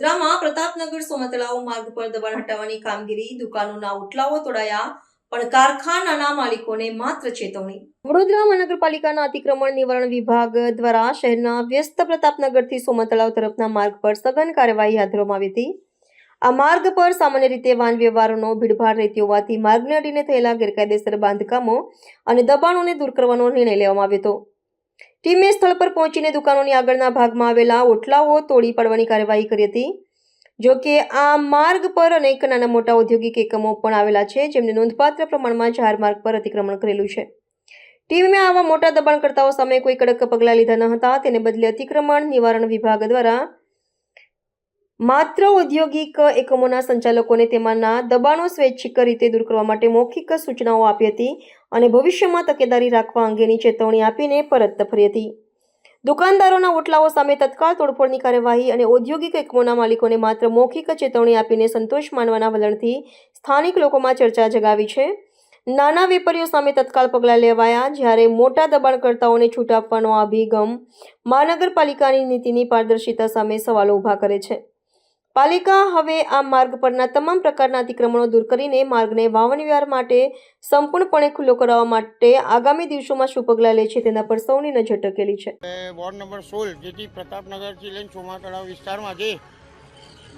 પ્રતાપનગર સોમતળાઓ માર્ગ પર દબાણ હટાવવાની કામગીરી, દુકાનોના ઓટલાઓ તોડાયા, પણ કારખાનાના માલિકોને માત્ર ચેતવણી. વડોદરા મહાનગરપાલિકાના અતિક્રમણ નિવારણ વિભાગ દ્વારા શહેરના વ્યસ્ત પ્રતાપનગરથી સોમતળાવ તરફના માર્ગ પર સઘન કાર્યવાહી હાથ ધરવામાં આવી હતી. આ માર્ગ પર સામાન્ય રીતે વાહન વ્યવહારોનો ભીડભાડ રહેતી હોવાથી માર્ગને અડીને થયેલા ગેરકાયદેસર બાંધકામો અને દબાણોને દૂર કરવાનો નિર્ણય લેવામાં આવ્યો હતો. ટીમે સ્થળ પર પહોંચીને દુકાનોની આગળના ભાગમાં આવેલા ઓટલાઓ તોડી પાડવાની કાર્યવાહી કરી હતી. જો કે આ માર્ગ પર અનેક નાના મોટા ઔદ્યોગિક એકમો પણ આવેલા છે, જેમને નોંધપાત્ર પ્રમાણમાં જાહેર માર્ગ પર અતિક્રમણ કરેલું છે. ટીમે આવા મોટા દબાણકર્તાઓ સામે કોઈ કડક પગલાં લીધા ન હતા. તેને બદલે અતિક્રમણ નિવારણ વિભાગ દ્વારા માત્ર ઔદ્યોગિક એકમોના સંચાલકોને તેમાંના દબાણો સ્વૈચ્છિક રીતે દૂર કરવા માટે મૌખિક સૂચનાઓ આપી હતી અને ભવિષ્યમાં તકેદારી રાખવા અંગેની ચેતવણી આપીને પરત ફરી હતી. દુકાનદારોના ઓટલાઓ સામે તત્કાળ તોડફોડની કાર્યવાહી અને ઔદ્યોગિક એકમોના માલિકોને માત્ર મૌખિક ચેતવણી આપીને સંતોષ માનવાના વલણથી સ્થાનિક લોકોમાં ચર્ચા જગાવી છે. નાના વેપારીઓ સામે તત્કાળ પગલાં લેવાયા જ્યારે મોટા દબાણકર્તાઓને છૂટ આપવાનો અભિગમ મહાનગરપાલિકાની નીતિની પારદર્શિતા સામે સવાલો ઊભા કરે છે. પાલિકા હવે આ માર્ગ પરના તમામ પ્રકારના અતિક્રમણો દૂર કરીને માર્ગને વાહન વ્યવહાર માટે સંપૂર્ણપણે ખુલ્લો કરવા માટે આગામી દિવસોમાં શું પગલાં લે છે તેના પર સૌની નજર ટકેલી છે. વોર્ડ નંબર સોળ, જેથી પ્રતાપનગરથી લઈને સોમા તળાવ વિસ્તારમાં જે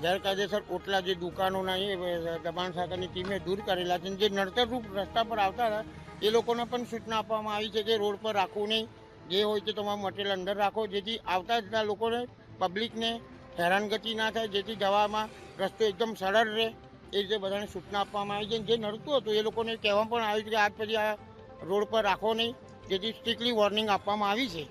ગેરકાયદેસર ઓટલા જે દુકાનોના એ દબાણ શાખાની ટીમે દૂર કરેલા છે જે નડતરરૂપ રસ્તા પર આવતા હતા, એ લોકોને પણ સૂચના આપવામાં આવી છે કે રોડ પર રાખવું નહીં. જે હોય તે તમારું મટીરિયલ અંદર રાખો, જેથી આવતા જતા લોકોને પબ્લિકને હેરાનગતિ ના થાય, જેથી જવામાં રસ્તો એકદમ સરળ રહે. એ રીતે બધાને સૂચના આપવામાં આવી છે જે નડતું હતું એ લોકોને કહેવામાં પણ આવ્યું છે કે આજ પછી આ રોડ પર રાખો નહીં. જેથી સ્ટ્રિક્ટલી વોર્નિંગ આપવામાં આવી છે.